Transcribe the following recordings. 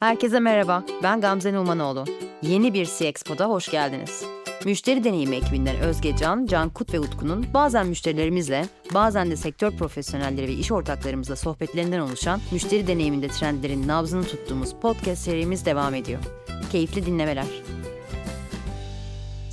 Herkese merhaba, ben Gamze Numanoğlu. Yeni bir CXPO'da hoş geldiniz. Müşteri deneyimi ekibinden Özge Can, Can Kut ve Utku'nun bazen müşterilerimizle, bazen de sektör profesyonelleri ve iş ortaklarımızla sohbetlerinden oluşan müşteri deneyiminde trendlerin nabzını tuttuğumuz podcast serimiz devam ediyor. Keyifli dinlemeler.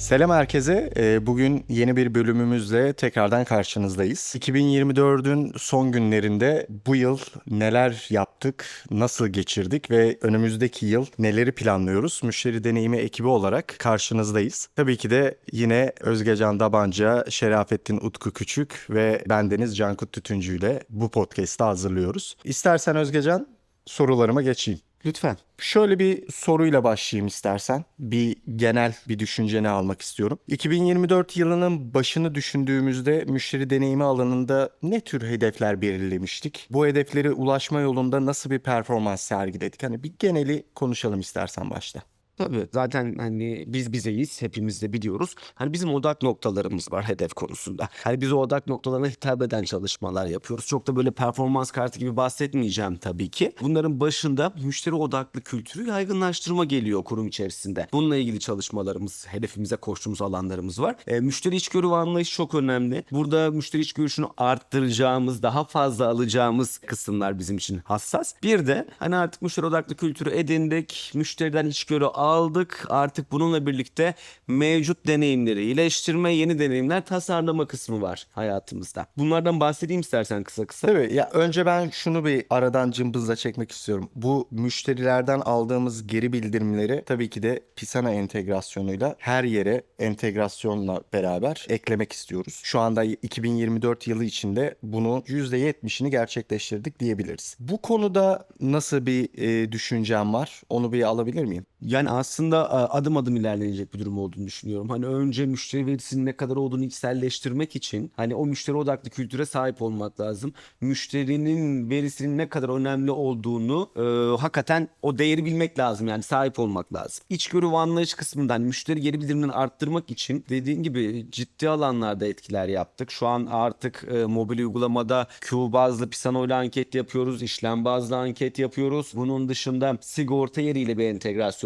Selam herkese. Ee, Bugün yeni bir bölümümüzle tekrardan karşınızdayız. 2024'ün son günlerinde bu yıl neler yaptık, nasıl geçirdik ve önümüzdeki yıl neleri planlıyoruz? Müşteri deneyimi ekibi olarak karşınızdayız. Tabii ki de yine Özgecan Dabanca, Şerafettin Utku Küçük ve bendeniz Cankut Tütüncü ile bu podcast'ı hazırlıyoruz. İstersen Özgecan sorularıma geçeyim. Lütfen. Şöyle bir soruyla başlayayım istersen. Bir genel bir düşünceni almak istiyorum. 2024 yılının başını düşündüğümüzde müşteri deneyimi alanında ne tür hedefler belirlemiştik? Bu hedeflere ulaşma yolunda nasıl bir performans sergiledik? Hani bir geneli konuşalım istersen başta. Tabii zaten hani biz bizeyiz hepimiz de biliyoruz. Hani bizim odak noktalarımız var hedef konusunda. Hani biz o odak noktalarına hitap eden çalışmalar yapıyoruz. Çok da böyle performans kartı gibi bahsetmeyeceğim tabii ki. Bunların başında müşteri odaklı kültürü yaygınlaştırma geliyor kurum içerisinde. Bununla ilgili çalışmalarımız, hedefimize koştuğumuz alanlarımız var. E, müşteri içgörü ve anlayış çok önemli. Burada müşteri içgörüsünü arttıracağımız, daha fazla alacağımız kısımlar bizim için hassas. Bir de hani artık müşteri odaklı kültürü edindik. Müşteriden içgörü aldık. Artık bununla birlikte mevcut deneyimleri iyileştirme, yeni deneyimler tasarlama kısmı var hayatımızda. Bunlardan bahsedeyim istersen kısa kısa. Tabii ya önce ben şunu bir aradan cımbızla çekmek istiyorum. Bu müşterilerden aldığımız geri bildirimleri tabii ki de Pisana entegrasyonuyla her yere entegrasyonla beraber eklemek istiyoruz. Şu anda 2024 yılı içinde bunu %70'ini gerçekleştirdik diyebiliriz. Bu konuda nasıl bir e, düşüncem var? Onu bir alabilir miyim? Yani aslında e, adım adım ilerlenecek bir durum olduğunu düşünüyorum. Hani önce müşteri verisinin ne kadar olduğunu içselleştirmek için hani o müşteri odaklı kültüre sahip olmak lazım. Müşterinin verisinin ne kadar önemli olduğunu e, hakikaten o değeri bilmek lazım yani sahip olmak lazım. İçgörü ve anlayış kısmından müşteri geri bildirimini arttırmak için dediğin gibi ciddi alanlarda etkiler yaptık. Şu an artık e, mobil uygulamada Q bazlı Pisano ile anket yapıyoruz. işlem bazlı anket yapıyoruz. Bunun dışında sigorta yeriyle bir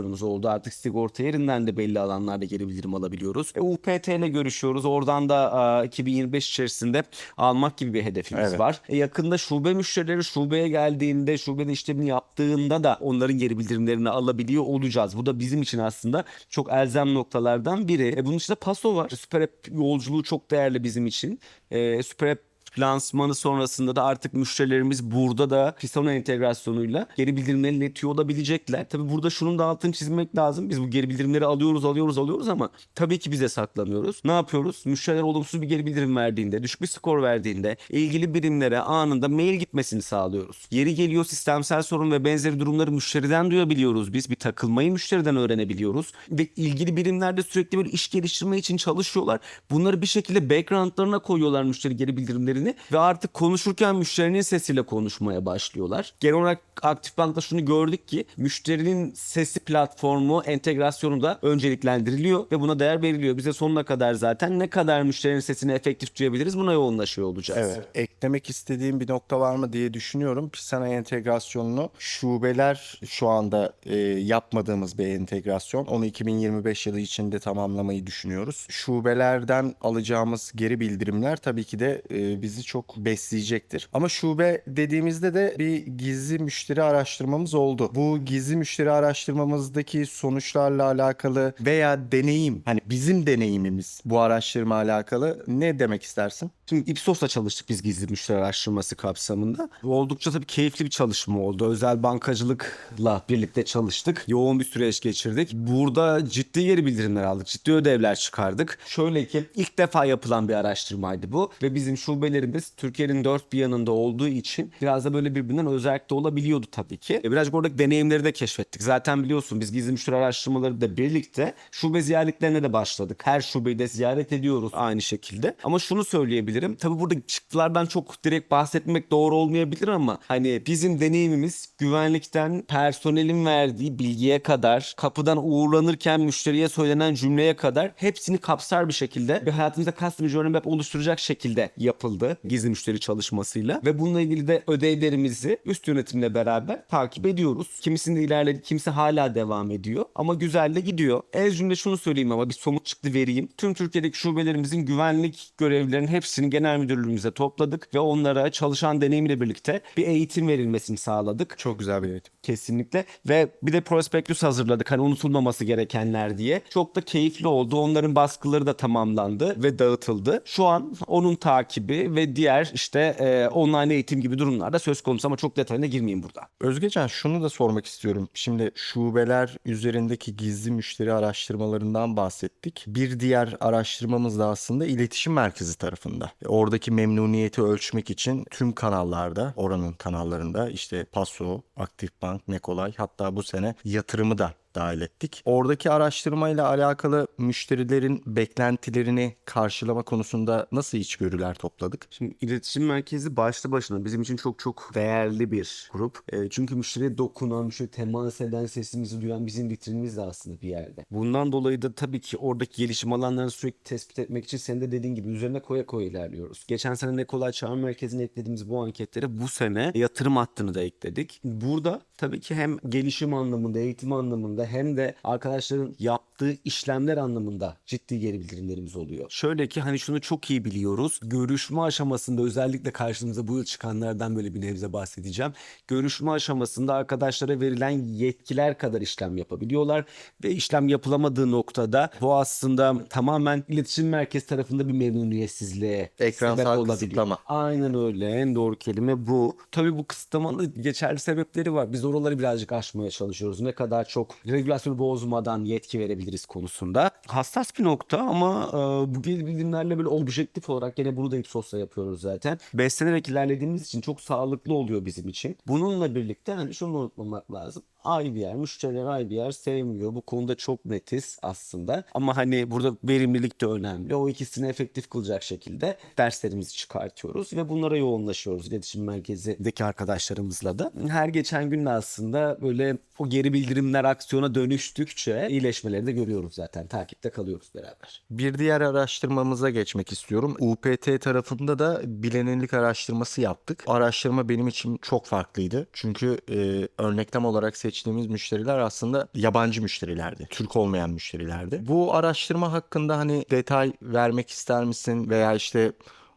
entegrasyonumuz oldu. Artık sigorta yerinden de belli alanlarda geri bildirim alabiliyoruz. E, UPT ile görüşüyoruz. Oradan da e, 2025 içerisinde almak gibi bir hedefimiz Evet. var. E, yakında şube müşterileri şubeye geldiğinde, şubede işlemini yaptığında da onların geri bildirimlerini alabiliyor olacağız. Bu da bizim için aslında çok elzem noktalardan biri. E, bunun dışında Paso var. Süper App yolculuğu çok değerli bizim için. E, Süper App lansmanı sonrasında da artık müşterilerimiz burada da Pisano entegrasyonuyla geri bildirimleri iletiyor olabilecekler. Tabi burada şunun da altını çizmek lazım. Biz bu geri bildirimleri alıyoruz, alıyoruz, alıyoruz ama tabii ki bize saklamıyoruz. Ne yapıyoruz? Müşteriler olumsuz bir geri bildirim verdiğinde, düşük bir skor verdiğinde ilgili birimlere anında mail gitmesini sağlıyoruz. Yeri geliyor sistemsel sorun ve benzeri durumları müşteriden duyabiliyoruz biz. Bir takılmayı müşteriden öğrenebiliyoruz. Ve ilgili birimlerde sürekli böyle iş geliştirme için çalışıyorlar. Bunları bir şekilde backgroundlarına koyuyorlar müşteri geri bildirimlerini ve artık konuşurken müşterinin sesiyle konuşmaya başlıyorlar. Genel olarak Aktif Bank'ta şunu gördük ki müşterinin sesi platformu entegrasyonu da önceliklendiriliyor ve buna değer veriliyor. Bize sonuna kadar zaten ne kadar müşterinin sesini efektif duyabiliriz buna yoğunlaşıyor olacağız. Evet. Eklemek istediğim bir nokta var mı diye düşünüyorum. Pisana entegrasyonunu şubeler şu anda e, yapmadığımız bir entegrasyon. Onu 2025 yılı içinde tamamlamayı düşünüyoruz. Şubelerden alacağımız geri bildirimler tabii ki de e, bizi çok besleyecektir. Ama şube dediğimizde de bir gizli müşteri araştırmamız oldu. Bu gizli müşteri araştırmamızdaki sonuçlarla alakalı veya deneyim hani bizim deneyimimiz bu araştırma alakalı ne demek istersin? Şimdi Ipsos'la çalıştık biz gizli müşteri araştırması kapsamında. Oldukça tabii keyifli bir çalışma oldu. Özel bankacılıkla birlikte çalıştık. Yoğun bir süreç geçirdik. Burada ciddi geri bildirimler aldık. Ciddi ödevler çıkardık. Şöyle ki ilk defa yapılan bir araştırmaydı bu. Ve bizim şubelerimiz Türkiye'nin dört bir yanında olduğu için biraz da böyle birbirinden özellikle olabiliyordu tabii ki. E, Birazcık oradaki deneyimleri de keşfettik. Zaten biliyorsun biz gizli müşteri araştırmaları da birlikte şube ziyaretlerine de başladık. Her şubeyi de ziyaret ediyoruz aynı şekilde. Ama şunu söyleyebilirim. Tabii burada çıktılardan çok direkt bahsetmek doğru olmayabilir ama hani bizim deneyimimiz güvenlikten personelin verdiği bilgiye kadar kapıdan uğurlanırken müşteriye söylenen cümleye kadar hepsini kapsar bir şekilde ve hayatımızda custom journey map oluşturacak şekilde yapıldı. Başladı gizli müşteri çalışmasıyla ve bununla ilgili de ödevlerimizi üst yönetimle beraber takip ediyoruz. Kimisinde ilerledi, kimisi hala devam ediyor ama güzel de gidiyor. Ez cümle şunu söyleyeyim ama bir somut çıktı vereyim. Tüm Türkiye'deki şubelerimizin güvenlik görevlilerinin hepsini genel müdürlüğümüze topladık ve onlara çalışan deneyimle birlikte bir eğitim verilmesini sağladık. Çok güzel bir eğitim. Kesinlikle ve bir de prospektüs hazırladık hani unutulmaması gerekenler diye. Çok da keyifli oldu. Onların baskıları da tamamlandı ve dağıtıldı. Şu an onun takibi ve diğer işte e, online eğitim gibi durumlarda söz konusu ama çok detayına girmeyeyim burada. Özgecan şunu da sormak istiyorum. Şimdi şubeler üzerindeki gizli müşteri araştırmalarından bahsettik. Bir diğer araştırmamız da aslında iletişim merkezi tarafında. Oradaki memnuniyeti ölçmek için tüm kanallarda, oranın kanallarında işte Paso, Aktifbank, Nekolay hatta bu sene yatırımı da dahil ettik. Oradaki araştırmayla alakalı müşterilerin beklentilerini karşılama konusunda nasıl içgörüler topladık? Şimdi iletişim merkezi başlı başına bizim için çok çok değerli bir grup. E, çünkü müşteriye dokunan, müşteri temas eden, sesimizi duyan bizim vitrinimiz de aslında bir yerde. Bundan dolayı da tabii ki oradaki gelişim alanlarını sürekli tespit etmek için senin de dediğin gibi üzerine koya koya ilerliyoruz. Geçen sene ne kolay çağrı merkezine eklediğimiz bu anketlere bu sene yatırım hattını da ekledik. Burada tabii ki hem gelişim anlamında, eğitim anlamında hem de arkadaşların yaptığı işlemler anlamında ciddi geri bildirimlerimiz oluyor. Şöyle ki hani şunu çok iyi biliyoruz. Görüşme aşamasında özellikle karşımıza bu yıl çıkanlardan böyle bir nebze bahsedeceğim. Görüşme aşamasında arkadaşlara verilen yetkiler kadar işlem yapabiliyorlar ve işlem yapılamadığı noktada bu aslında tamamen iletişim merkezi tarafında bir memnuniyetsizliğe Ekransal sebep olabiliyor. kısıtlama. Aynen öyle. En doğru kelime bu. Tabii bu kısıtlamanın geçerli sebepleri var. Biz oraları birazcık aşmaya çalışıyoruz. Ne kadar çok regülasyonu bozmadan yetki verebiliriz konusunda. Hassas bir nokta ama e, bu bildirimlerle böyle objektif olarak gene bunu da Ipsos'la yapıyoruz zaten. Beslenerek ilerlediğimiz için çok sağlıklı oluyor bizim için. Bununla birlikte hani şunu unutmamak lazım. IBR, müşteriler IBR sevmiyor. Bu konuda çok netiz aslında. Ama hani burada verimlilik de önemli. O ikisini efektif kılacak şekilde derslerimizi çıkartıyoruz ve bunlara yoğunlaşıyoruz iletişim merkezindeki arkadaşlarımızla da. Her geçen gün aslında böyle o geri bildirimler aksiyona dönüştükçe iyileşmeleri de görüyoruz zaten. Takipte kalıyoruz beraber. Bir diğer araştırmamıza geçmek istiyorum. UPT tarafında da bilinirlik araştırması yaptık. Araştırma benim için çok farklıydı. Çünkü e, örneklem olarak seçtiğimiz müşteriler aslında yabancı müşterilerdi. Türk olmayan müşterilerdi. Bu araştırma hakkında hani detay vermek ister misin? Veya işte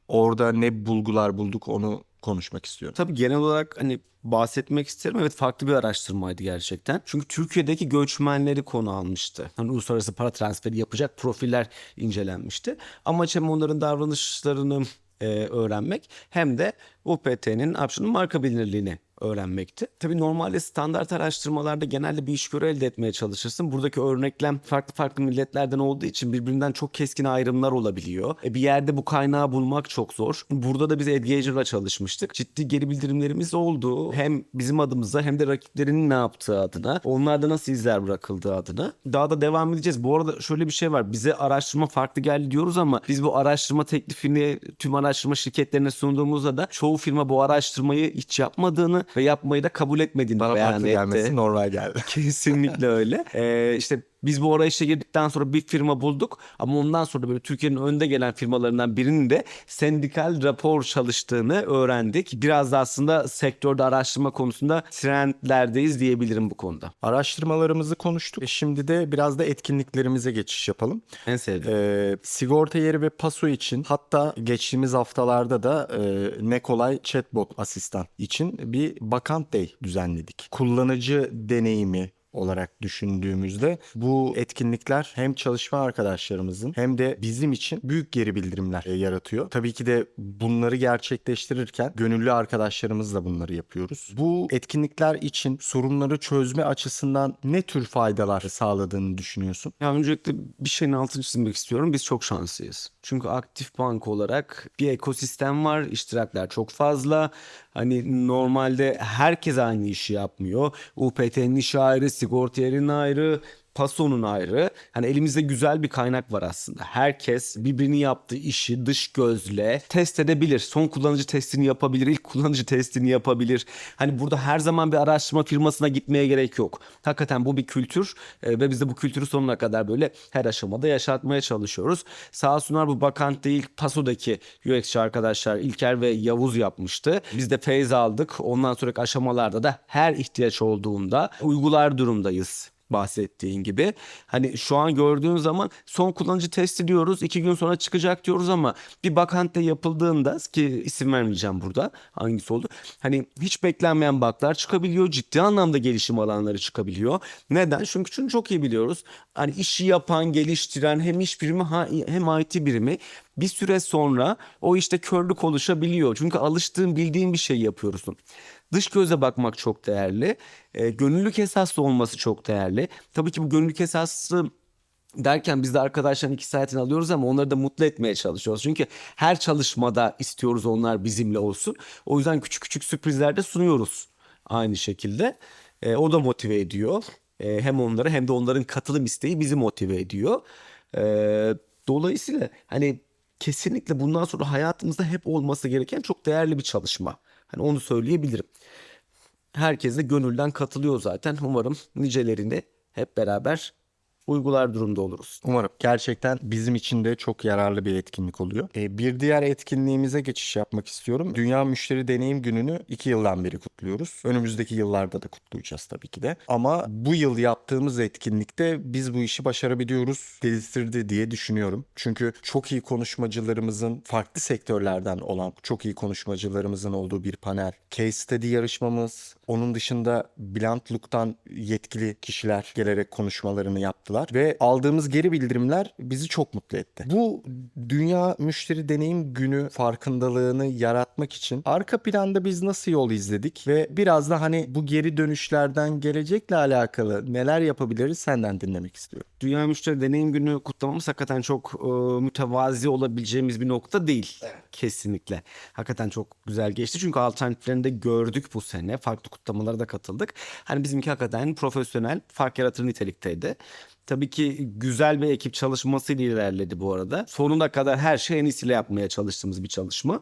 orada ne bulgular bulduk onu konuşmak istiyorum. Tabii genel olarak hani bahsetmek isterim. Evet farklı bir araştırmaydı gerçekten. Çünkü Türkiye'deki göçmenleri konu almıştı. Hani uluslararası para transferi yapacak profiller incelenmişti. Amaç hem onların davranışlarını e, öğrenmek hem de UPT'nin Apşun'un marka bilinirliğini öğrenmekti. Tabii normalde standart araştırmalarda genelde bir işgörü elde etmeye çalışırsın. Buradaki örneklem farklı farklı milletlerden olduğu için birbirinden çok keskin ayrımlar olabiliyor. E bir yerde bu kaynağı bulmak çok zor. Burada da biz Edgager'la çalışmıştık. Ciddi geri bildirimlerimiz oldu. Hem bizim adımıza hem de rakiplerinin ne yaptığı adına. Onlarda nasıl izler bırakıldığı adına. Daha da devam edeceğiz. Bu arada şöyle bir şey var. Bize araştırma farklı geldi diyoruz ama biz bu araştırma teklifini tüm araştırma şirketlerine sunduğumuzda da çoğu firma bu araştırmayı hiç yapmadığını ve yapmayı da kabul etmediğini Bana beyan etti. gelmesi normal geldi. Kesinlikle öyle. Ee, işte biz bu arayışa girdikten sonra bir firma bulduk ama ondan sonra böyle Türkiye'nin önde gelen firmalarından birinin de sendikal rapor çalıştığını öğrendik. Biraz da aslında sektörde araştırma konusunda trendlerdeyiz diyebilirim bu konuda. Araştırmalarımızı konuştuk. E Şimdi de biraz da etkinliklerimize geçiş yapalım. En sevdiğim. Ee, sigorta yeri ve paso için hatta geçtiğimiz haftalarda da e, ne kolay chatbot asistan için bir Bakant Day düzenledik. Kullanıcı deneyimi olarak düşündüğümüzde bu etkinlikler hem çalışma arkadaşlarımızın hem de bizim için büyük geri bildirimler e, yaratıyor. Tabii ki de bunları gerçekleştirirken gönüllü arkadaşlarımızla bunları yapıyoruz. Bu etkinlikler için sorunları çözme açısından ne tür faydalar sağladığını düşünüyorsun? Ya öncelikle bir şeyin altını çizmek istiyorum. Biz çok şanslıyız. Çünkü aktif bank olarak bir ekosistem var. İştirakler çok fazla. Hani normalde herkes aynı işi yapmıyor. UPT'nin işi ayrı, sigorta yerinin ayrı. Paso'nun ayrı. Hani elimizde güzel bir kaynak var aslında. Herkes birbirini yaptığı işi dış gözle test edebilir. Son kullanıcı testini yapabilir, ilk kullanıcı testini yapabilir. Hani burada her zaman bir araştırma firmasına gitmeye gerek yok. Hakikaten bu bir kültür e, ve biz de bu kültürü sonuna kadar böyle her aşamada yaşatmaya çalışıyoruz. Sağ olsunlar bu Bakant değil Paso'daki UX'çi arkadaşlar İlker ve Yavuz yapmıştı. Biz de feyz aldık. Ondan sonraki aşamalarda da her ihtiyaç olduğunda uygular durumdayız bahsettiğin gibi. Hani şu an gördüğün zaman son kullanıcı testi diyoruz. iki gün sonra çıkacak diyoruz ama bir bakantte yapıldığında ki isim vermeyeceğim burada hangisi oldu. Hani hiç beklenmeyen baklar çıkabiliyor. Ciddi anlamda gelişim alanları çıkabiliyor. Neden? Çünkü şunu çok iyi biliyoruz. Hani işi yapan, geliştiren hem iş birimi hem IT birimi bir süre sonra o işte körlük oluşabiliyor. Çünkü alıştığın, bildiğin bir şey yapıyorsun. Dış göze bakmak çok değerli. E, gönüllülük esaslı olması çok değerli. Tabii ki bu gönüllülük esaslı derken biz de arkadaşların iki saatini alıyoruz ama onları da mutlu etmeye çalışıyoruz. Çünkü her çalışmada istiyoruz onlar bizimle olsun. O yüzden küçük küçük sürprizler de sunuyoruz aynı şekilde. E, o da motive ediyor. E, hem onları hem de onların katılım isteği bizi motive ediyor. E, dolayısıyla hani kesinlikle bundan sonra hayatımızda hep olması gereken çok değerli bir çalışma. Hani onu söyleyebilirim. Herkes de gönülden katılıyor zaten. Umarım nicelerini hep beraber uygular durumda oluruz. Umarım. Gerçekten bizim için de çok yararlı bir etkinlik oluyor. Ee, bir diğer etkinliğimize geçiş yapmak istiyorum. Dünya Müşteri Deneyim Günü'nü iki yıldan beri kutluyoruz. Önümüzdeki yıllarda da kutlayacağız tabii ki de. Ama bu yıl yaptığımız etkinlikte biz bu işi başarabiliyoruz dedirtirdi diye düşünüyorum. Çünkü çok iyi konuşmacılarımızın farklı sektörlerden olan çok iyi konuşmacılarımızın olduğu bir panel. Case study yarışmamız, onun dışında Bluntlook'tan yetkili kişiler gelerek konuşmalarını yaptılar ve aldığımız geri bildirimler bizi çok mutlu etti. Bu Dünya Müşteri Deneyim Günü farkındalığını yaratmak için arka planda biz nasıl yol izledik ve biraz da hani bu geri dönüşlerden gelecekle alakalı neler yapabiliriz senden dinlemek istiyorum. Dünya Müşteri Deneyim Günü kutlamamız hakikaten çok e, mütevazi olabileceğimiz bir nokta değil. Kesinlikle. Hakikaten çok güzel geçti. Çünkü alternatiflerini de gördük bu sene. Farklı kutlamalara da katıldık. Hani bizimki hakikaten profesyonel, fark yaratır nitelikteydi. Tabii ki güzel bir ekip çalışmasıyla ilerledi bu arada. Sonuna kadar her şeyi en iyisiyle yapmaya çalıştığımız bir çalışma.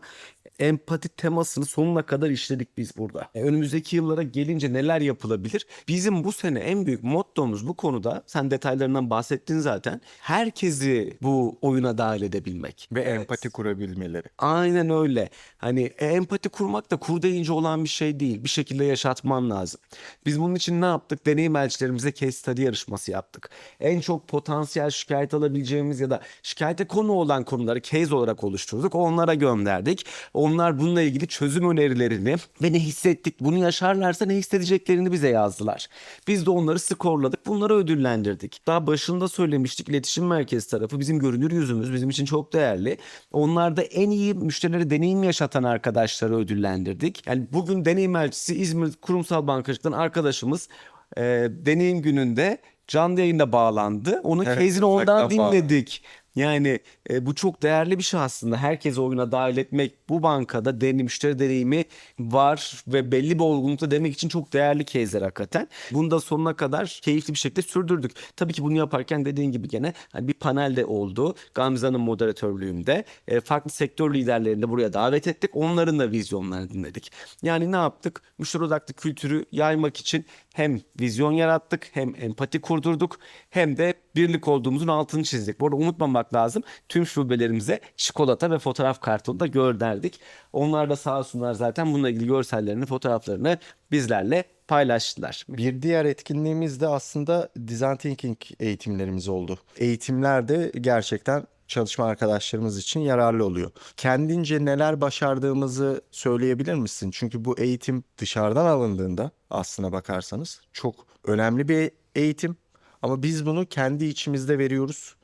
Empati temasını sonuna kadar işledik biz burada. E, önümüzdeki yıllara gelince neler yapılabilir? Bizim bu sene en büyük mottomuz bu konuda. Sen detaylarından bahsettin zaten. Herkesi bu oyuna dahil edebilmek. Ve empati kurabilmeleri. Aynen öyle. Hani e, empati kurmak da kur deyince olan bir şey değil. Bir şekilde yaşatman lazım. Biz bunun için ne yaptık? Deneyim elçilerimize case study yarışması yaptık. En çok potansiyel şikayet alabileceğimiz ya da şikayete konu olan konuları case olarak oluşturduk. Onlara gönderdik. Onlar bununla ilgili çözüm önerilerini ve ne hissettik, bunu yaşarlarsa ne hissedeceklerini bize yazdılar. Biz de onları skorladık, bunları ödüllendirdik. Daha başında söylemiştik iletişim merkezi tarafı bizim görünür yüzümüz bizim için çok değerli. Onlarda en iyi müşterilere deneyim yaşatan arkadaşları ödüllendirdik. Yani bugün deneyim elçisi İzmir Kurumsal Bankacılık'tan arkadaşımız e, deneyim gününde canlı yayında bağlandı. Onun Evet, uzaktan bağlandı. dinledik. Yani e, bu çok değerli bir şey aslında. Herkesi oyuna dahil etmek bu bankada deneyim, müşteri deneyimi var ve belli bir olgunlukta demek için çok değerli case'ler hakikaten. Bunu da sonuna kadar keyifli bir şekilde sürdürdük. Tabii ki bunu yaparken dediğin gibi gene hani bir panel de oldu. Gamze Hanım moderatörlüğünde. E, farklı sektör liderlerini de buraya davet ettik. Onların da vizyonlarını dinledik. Yani ne yaptık? Müşteri odaklı kültürü yaymak için hem vizyon yarattık hem empati kurdurduk hem de birlik olduğumuzun altını çizdik. Bu arada unutmamak lazım. Tüm şubelerimize çikolata ve fotoğraf kartonu da gönderdik. Onlar da sağ olsunlar zaten bununla ilgili görsellerini, fotoğraflarını bizlerle paylaştılar. Bir diğer etkinliğimiz de aslında design thinking eğitimlerimiz oldu. Eğitimler de gerçekten çalışma arkadaşlarımız için yararlı oluyor. Kendince neler başardığımızı söyleyebilir misin? Çünkü bu eğitim dışarıdan alındığında aslına bakarsanız çok önemli bir eğitim. Ama biz bunu kendi içimizde veriyoruz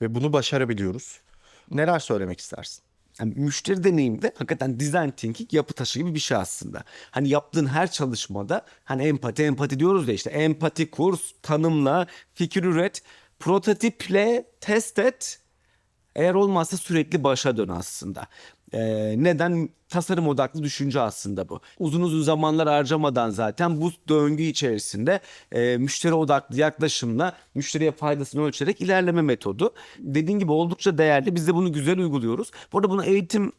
ve bunu başarabiliyoruz. Neler söylemek istersin? Yani müşteri deneyimde hakikaten design thinking yapı taşı gibi bir şey aslında. Hani yaptığın her çalışmada hani empati empati diyoruz ya işte empati kurs, tanımla, fikir üret, prototiple test et. Eğer olmazsa sürekli başa dön aslında. Ee, neden? Tasarım odaklı düşünce aslında bu. Uzun uzun zamanlar harcamadan zaten bu döngü içerisinde e, müşteri odaklı yaklaşımla müşteriye faydasını ölçerek ilerleme metodu. Dediğin gibi oldukça değerli. Biz de bunu güzel uyguluyoruz. Bu arada bunu eğitim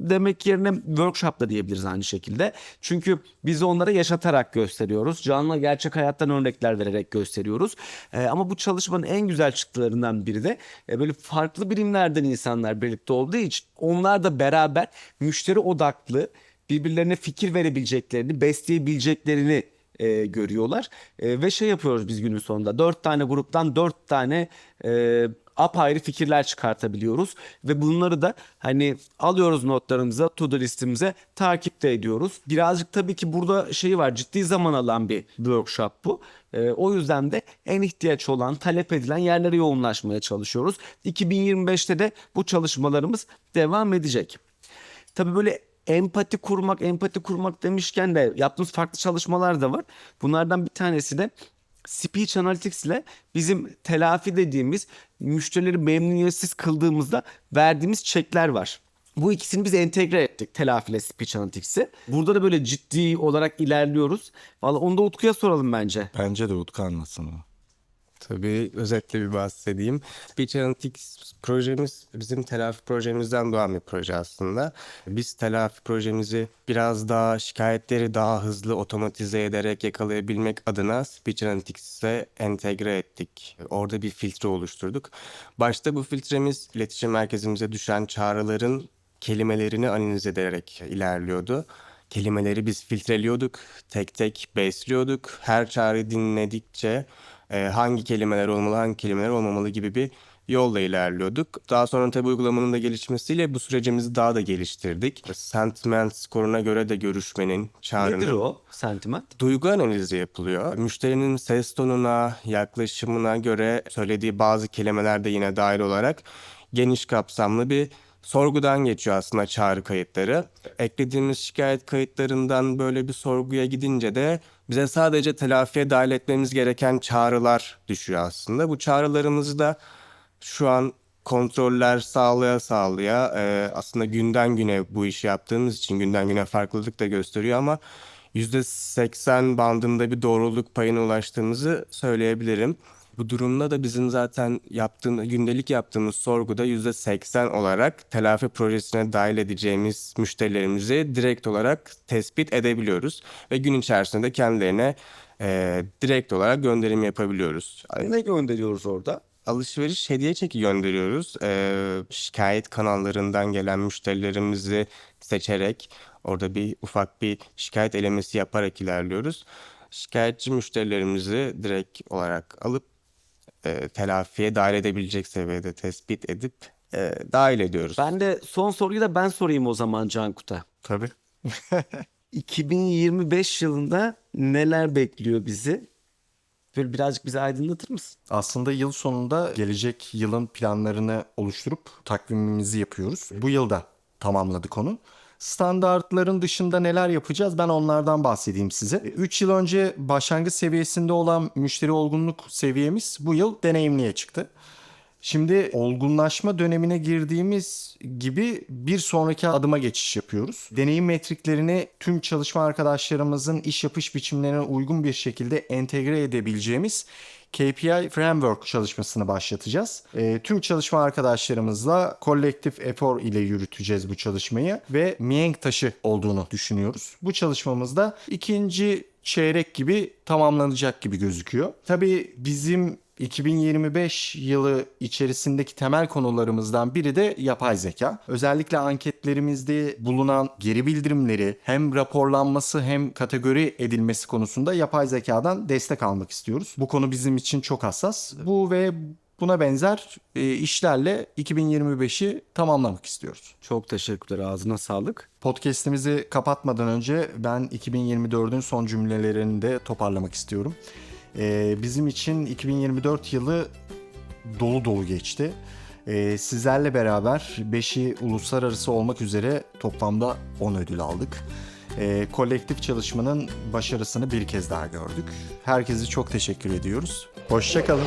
demek yerine workshop da diyebiliriz aynı şekilde. Çünkü biz onlara yaşatarak gösteriyoruz. Canlı gerçek hayattan örnekler vererek gösteriyoruz. Ee, ama bu çalışmanın en güzel çıktılarından biri de e, böyle farklı birimlerden insanlar birlikte olduğu için onlar da beraber müşteri odaklı birbirlerine fikir verebileceklerini, besleyebileceklerini e, görüyorlar. E, ve şey yapıyoruz biz günün sonunda. Dört tane gruptan dört tane e, apayrı fikirler çıkartabiliyoruz. Ve bunları da hani alıyoruz notlarımıza, to do listimize takip de ediyoruz. Birazcık tabii ki burada şey var ciddi zaman alan bir workshop bu. E, o yüzden de en ihtiyaç olan, talep edilen yerlere yoğunlaşmaya çalışıyoruz. 2025'te de bu çalışmalarımız devam edecek. Tabii böyle empati kurmak, empati kurmak demişken de yaptığımız farklı çalışmalar da var. Bunlardan bir tanesi de Speech Analytics ile bizim telafi dediğimiz müşterileri memnuniyetsiz kıldığımızda verdiğimiz çekler var. Bu ikisini biz entegre ettik telafi ile Speech Analytics'i. Burada da böyle ciddi olarak ilerliyoruz. Vallahi onu da Utku'ya soralım bence. Bence de Utku anlatsın onu. Tabii özetle bir bahsedeyim. Speech Analytics projemiz bizim telafi projemizden doğan bir proje aslında. Biz telafi projemizi biraz daha şikayetleri daha hızlı otomatize ederek yakalayabilmek adına Speech Analytics'e entegre ettik. Orada bir filtre oluşturduk. Başta bu filtremiz iletişim merkezimize düşen çağrıların kelimelerini analiz ederek ilerliyordu. Kelimeleri biz filtreliyorduk, tek tek besliyorduk. Her çağrı dinledikçe e, hangi kelimeler olmalı, hangi kelimeler olmamalı gibi bir yolla ilerliyorduk. Daha sonra tabi uygulamanın da gelişmesiyle bu sürecimizi daha da geliştirdik. Sentiment skoruna göre de görüşmenin, çağrının... Nedir o sentiment? Duygu analizi yapılıyor. Müşterinin ses tonuna, yaklaşımına göre söylediği bazı kelimeler de yine dahil olarak geniş kapsamlı bir sorgudan geçiyor aslında çağrı kayıtları. Eklediğimiz şikayet kayıtlarından böyle bir sorguya gidince de bize sadece telafiye dahil etmemiz gereken çağrılar düşüyor aslında. Bu çağrılarımızı da şu an kontroller sağlaya sağlaya e, aslında günden güne bu işi yaptığımız için günden güne farklılık da gösteriyor ama %80 bandında bir doğruluk payına ulaştığımızı söyleyebilirim. Bu durumda da bizim zaten yaptığımız, gündelik yaptığımız sorguda %80 olarak telafi projesine dahil edeceğimiz müşterilerimizi direkt olarak tespit edebiliyoruz. Ve gün içerisinde de kendilerine e, direkt olarak gönderim yapabiliyoruz. Ne gönderiyoruz orada? Alışveriş hediye çeki gönderiyoruz. Ee, şikayet kanallarından gelen müşterilerimizi seçerek orada bir ufak bir şikayet elemesi yaparak ilerliyoruz. Şikayetçi müşterilerimizi direkt olarak alıp e, telafiye dahil edebilecek seviyede tespit edip e, dahil ediyoruz. Ben de son soruyu da ben sorayım o zaman Cankut'a. Tabii. 2025 yılında neler bekliyor bizi? Böyle birazcık bize aydınlatır mısın? Aslında yıl sonunda gelecek yılın planlarını oluşturup takvimimizi yapıyoruz. Bu yılda tamamladık onu. Standartların dışında neler yapacağız ben onlardan bahsedeyim size. 3 yıl önce başlangıç seviyesinde olan müşteri olgunluk seviyemiz bu yıl deneyimliye çıktı. Şimdi olgunlaşma dönemine girdiğimiz gibi bir sonraki adıma geçiş yapıyoruz. Deneyim metriklerini tüm çalışma arkadaşlarımızın iş yapış biçimlerine uygun bir şekilde entegre edebileceğimiz KPI Framework çalışmasını başlatacağız. E, tüm çalışma arkadaşlarımızla kolektif efor ile yürüteceğiz bu çalışmayı ve mihenk taşı olduğunu düşünüyoruz. Bu çalışmamızda ikinci çeyrek gibi tamamlanacak gibi gözüküyor. Tabii bizim 2025 yılı içerisindeki temel konularımızdan biri de yapay zeka. Özellikle anketlerimizde bulunan geri bildirimleri hem raporlanması hem kategori edilmesi konusunda yapay zekadan destek almak istiyoruz. Bu konu bizim için çok hassas. Bu ve buna benzer e, işlerle 2025'i tamamlamak istiyoruz. Çok teşekkürler. Ağzına sağlık. Podcast'imizi kapatmadan önce ben 2024'ün son cümlelerini de toparlamak istiyorum. Ee, bizim için 2024 yılı dolu dolu geçti. Ee, sizlerle beraber 5'i uluslararası olmak üzere toplamda 10 ödül aldık. Ee, kolektif çalışmanın başarısını bir kez daha gördük. Herkese çok teşekkür ediyoruz. Hoşçakalın.